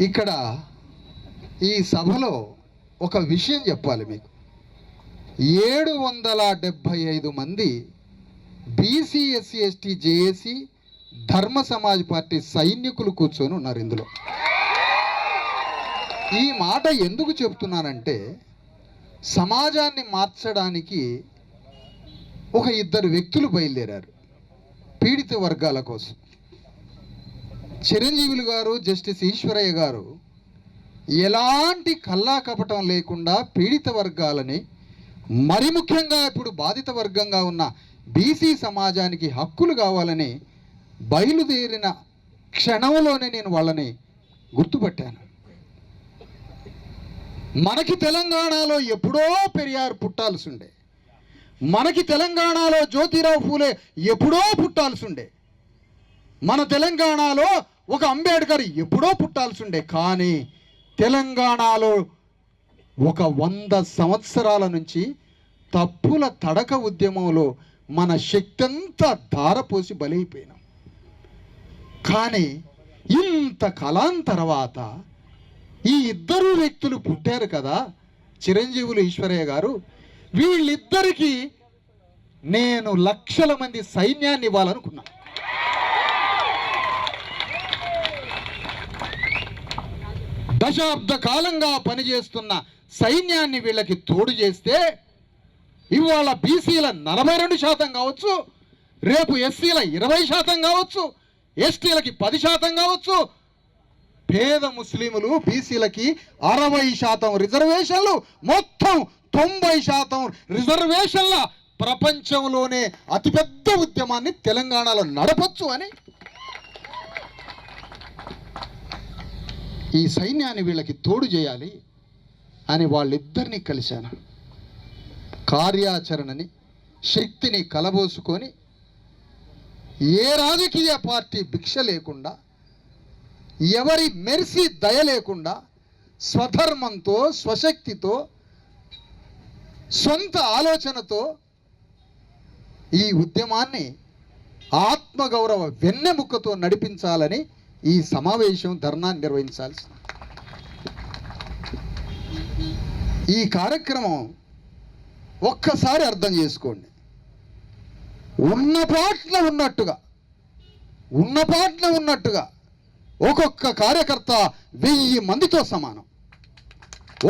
ఇక్కడ ఈ సభలో ఒక విషయం చెప్పాలి మీకు. ఏడు వందల డెబ్భై ఐదు మంది బీసీ ఎస్సీ ఎస్టీ జేఏసీ ధర్మ సమాజ్ పార్టీ సైనికులు కూర్చొని ఉన్నారు ఇందులో. ఈ మాట ఎందుకు చెప్తున్నానంటే సమాజాన్ని మార్చడానికి ఒక ఇద్దరు వ్యక్తులు బయలుదేరారు. పీడిత వర్గాల కోసం. చిరంజీవులు గారు జస్టిస్ ఈశ్వరయ్య గారు ఎలాంటి కల్లా కపటం లేకుండా పీడిత వర్గాలని మరి ముఖ్యంగా ఇప్పుడు బాధిత వర్గంగా ఉన్న బీసీ సమాజానికి హక్కులు కావాలని బయలుదేరిన క్షణంలోనే నేను వాళ్ళని గుర్తుపట్టాను. మనకి తెలంగాణలో ఎప్పుడో పెరియారు పుట్టాల్సి ఉండే మనకి తెలంగాణలో జ్యోతిరావు ఫూలే ఎప్పుడో పుట్టాల్సి ఉండే మన తెలంగాణలో ఒక అంబేద్కర్ ఎప్పుడో పుట్టాల్సి ఉండే కానీ తెలంగాణలో ఒక వంద సంవత్సరాల నుంచి తప్పుల తడక ఉద్యమంలో మన శక్తి అంతా ధారపోసి బలైపోయినాం. కానీ ఇంత కలాం తర్వాత ఈ ఇద్దరు వ్యక్తులు పుట్టారు కదా చిరంజీవులు ఈశ్వరయ్య గారు వీళ్ళిద్దరికీ నేను లక్షల మంది సైన్యాన్ని ఇవ్వాలనుకున్నాను దశాబ్ద కాలంగా పనిచేస్తున్న సైన్యాన్ని వీళ్ళకి తోడు చేస్తే ఇవాళ బీసీల నలభై రెండు శాతం కావచ్చు రేపు ఎస్సీల ఇరవై శాతం కావచ్చు ఎస్టీలకి పది శాతం కావచ్చు. పేద ముస్లింలు బీసీలకి అరవై శాతం రిజర్వేషన్లు మొత్తం తొంభై శాతం రిజర్వేషన్ల ప్రపంచంలోనే అతిపెద్ద ఉద్యమాన్ని తెలంగాణలో నడపచ్చు అని ఈ సైన్యాన్ని వీళ్ళకి తోడు చేయాలి అని వాళ్ళిద్దరిని కలిశాను. కార్యాచరణని శక్తిని కలబోసుకొని ఏ రాజకీయ పార్టీ భిక్ష లేకుండా ఎవరి మెరిసి దయ లేకుండా స్వధర్మంతో స్వశక్తితో సొంత ఆలోచనతో ఈ ఉద్యమాన్ని ఆత్మగౌరవ వెన్నెముకతో నడిపించాలని ఈ సమావేశం ధర్నా నిర్వహించాల్సి ఈ కార్యక్రమం ఒక్కసారి అర్థం చేసుకోండి. ఉన్న పాటన ఉన్నట్టుగా ఉన్న పాటన ఉన్నట్టుగా ఒక్కొక్క కార్యకర్త వెయ్యి మందితో సమానం.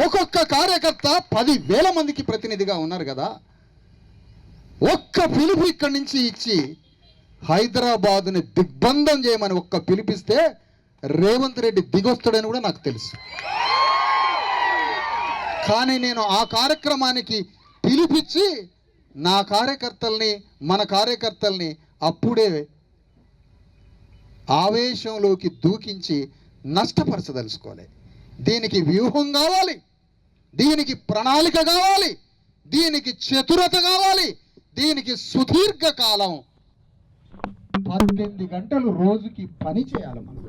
ఒక్కొక్క కార్యకర్త పది వేల మందికి ప్రతినిధిగా ఉన్నారు కదా. ఒక్క పిలుపు ఇక్కడి నుంచి ఇచ్చి హైదరాబాద్ని దిగ్బంధం చేయమని ఒక్క పిలిపిస్తే రేవంత్ రెడ్డి దిగొస్తాడని కూడా నాకు తెలుసు. కానీ నేను ఆ కార్యక్రమానికి పిలిపించి నా కార్యకర్తల్ని మన కార్యకర్తల్ని అప్పుడే ఆవేశంలోకి దూకించి నష్టపరచదలుచుకోలే. దీనికి వ్యూహం కావాలి దీనికి ప్రణాళిక కావాలి దీనికి చతురత కావాలి దీనికి సుదీర్ఘకాలం పద్దెనిమిది గంటలు రోజుకి పని చేయాలి మనం.